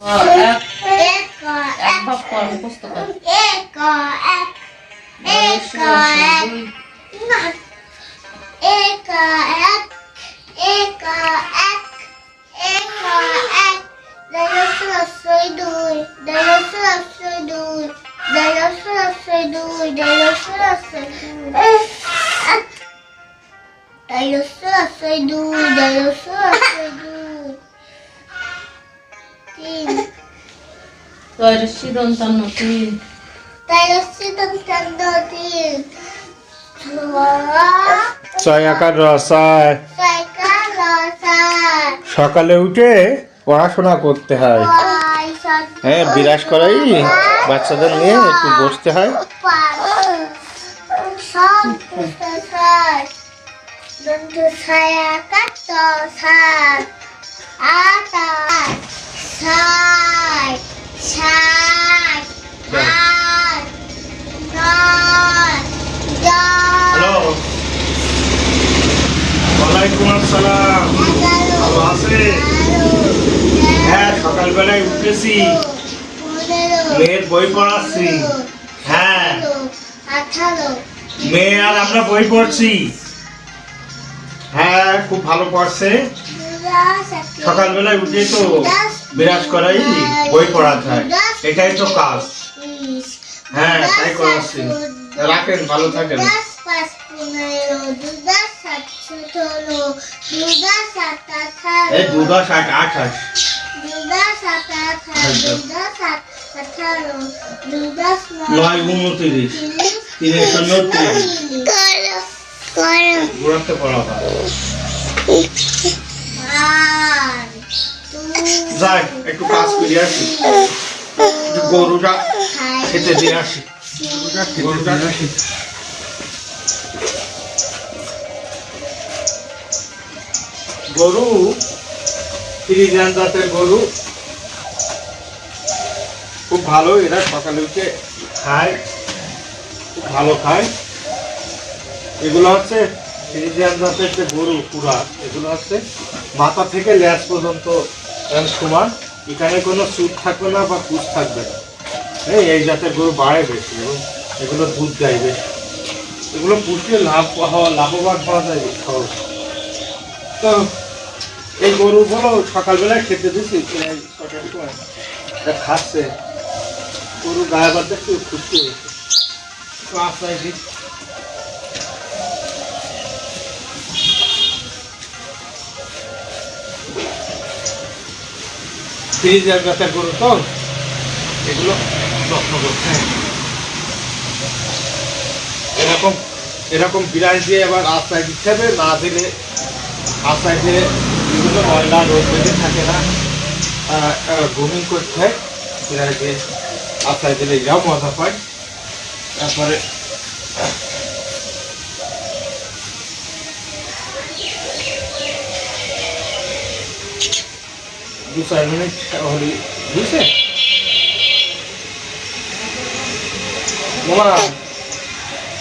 এক এক এক ভাব ছয় আকার রসায়। সকালে উঠে পড়াশোনা করতে হয়। হ্যাঁ বিরাজ করাই। বাচ্চাদের নিয়ে একটু বসতে হয়। ছায়া কাট হ্যাঁ হ্যাঁ। আমরা বই পড়ছি। হ্যাঁ খুব ভালো পড়ছে। সকালবেলায় উঠে তো বিরাজ করাই, বই পড়াতে হয় এটাই তো কাজ। হ্যাঁ তাই করাচ্ছি। রাখেন, ভালো থাকেন। সতেরো দু দশ সাত আঠারো দু দশ আট আঠাশ দু দশ সাত আঠারো দু দশ সাত আঠারো দু দশ নয় উনত্রিশ তিনের শূন্য তিরিশ ঘুরাতে পড়া হয় যাই একটু কাজ করে আসি। গরুটা খেতে দিয়ে আসি। গরুটা আসি। গরু ফ্রিজিয়ান জাতের গরু। খুব ভালো, এরা সকালে উঠে খায়, খুব ভালো খায়। এগুলো হচ্ছে ফ্রিজিয়ান জাতের যে গরু পুরা এগুলো হচ্ছে মাথা থেকে ল্যাস পর্যন্ত সমান এখানে কোনো সুদ থাকবে না বা কুচ থাকবে না। হ্যাঁ এই জাতের গরু বাড়ে বেশি এবং এগুলো দুধ বেশি। এগুলো পুষলে লাভ হওয়া লাভবান হওয়া যায় সহজ। তো এই গরুগুলো সকালবেলায় খেতে দিচ্ছি প্রায় ছটার সময় খাচ্ছে। গরু গায়ে বাদ দেখতে খুশি ফ্রিজের ব্যথা গরু তো, এগুলো যত্ন করতে এরকম এরকম বিরাজ দিয়ে আবার দিতে হবে, না দিলে দিয়ে বিভিন্ন ময়লা, রোগ বেঁধে থাকে না। গ্রুমিং করতে হয় দিয়ে আস্তায় দিলে এরাও মজা পায়। তারপরে দু চার মিনিট হলে বুঝছে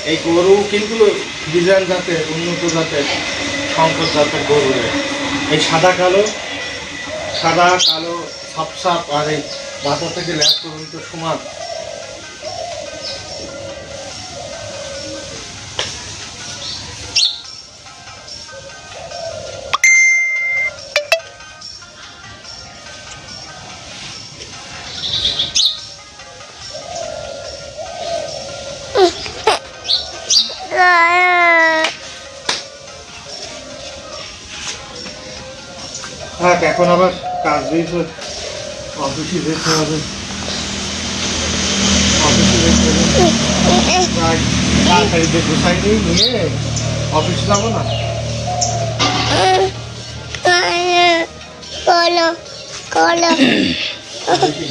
এই গরু কিন্তু ডিজাইন জাতের, উন্নত জাতের। শঙ্কর জাতের গরু। এই সাদা কালো সাদা, কালো সাপ আর এই মাথা থেকে ল্যাপ পর্যন্ত সমান হ্যাঁ এখন আবার কাজ দিয়েছে অফিসে যেতে হবে অফিসে যেতে হবে যাই, তাড়াতাড়ি দিয়ে গুছাই নিই নিয়ে অফিসে যাব না? করো দেখি।